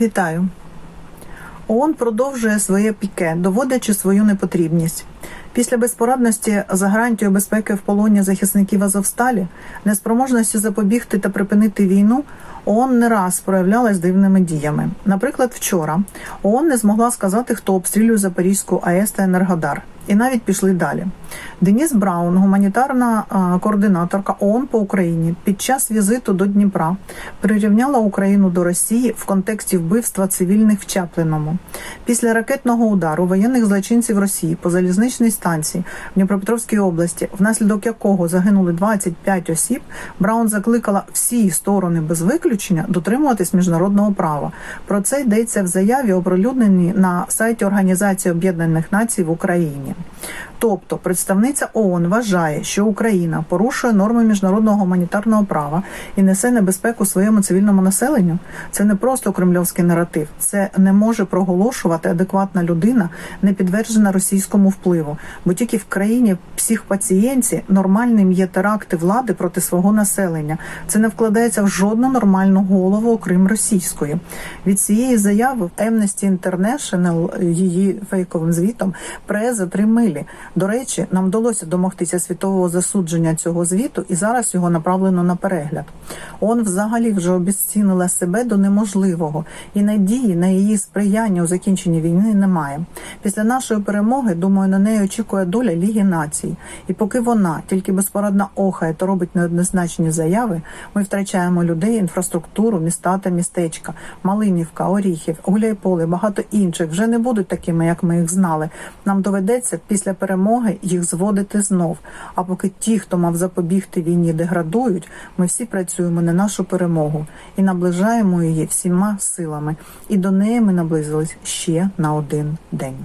Вітаю. ООН продовжує своє піке, доводячи свою непотрібність. Після безпорадності за гарантію безпеки в полоні захисників Азовсталі, неспроможності запобігти та припинити війну, ООН не раз проявлялась дивними діями. Наприклад, вчора ООН не змогла сказати, хто обстрілює Запорізьку АЕС та Енергодар. І навіть пішли далі. Деніс Браун, гуманітарна координаторка ООН по Україні, під час візиту до Дніпра прирівняла Україну до Росії в контексті вбивства цивільних в Чаплиному. Після ракетного удару воєнних злочинців Росії по залізничній станції в Дніпропетровській області, внаслідок якого загинули 25 осіб, Браун закликала всі сторони без виключення дотримуватись міжнародного права. Про це йдеться в заяві, оприлюдненій на сайті Організації Об'єднаних Націй в Україні. Тобто представниця ООН вважає, що Україна порушує норми міжнародного гуманітарного права і несе небезпеку своєму цивільному населенню. Це не просто кремльовський наратив, це не може проголошувати адекватна людина, не підтверджена російському впливу. Бо тільки в країні психпацієнтці нормальним є теракти влади проти свого населення. Це не вкладається в жодну нормальну голову, окрім російської. Від цієї заяви Amnesty International її фейковим звітом пре за три милі. До речі, нам вдалося домогтися світового засудження цього звіту, і зараз його направлено на перегляд. ООН взагалі вже обіцінила себе до неможливого, і надії на її сприяння у закінченні війни немає. Після нашої перемоги, думаю, на неї очікує доля Ліги націй. І поки вона тільки безпорадно охає та робить неоднозначні заяви, ми втрачаємо людей, інфраструктуру, міста та містечка, Малинівка, Оріхів, Гуляйполе, багато інших вже не будуть такими, як ми їх знали. Нам доведеться після перемоги їх зводити знов. А поки ті, хто мав запобігти війні, деградують, ми всі працюємо на нашу перемогу і наближаємо її всіма силами. І до неї ми наблизились ще на один день.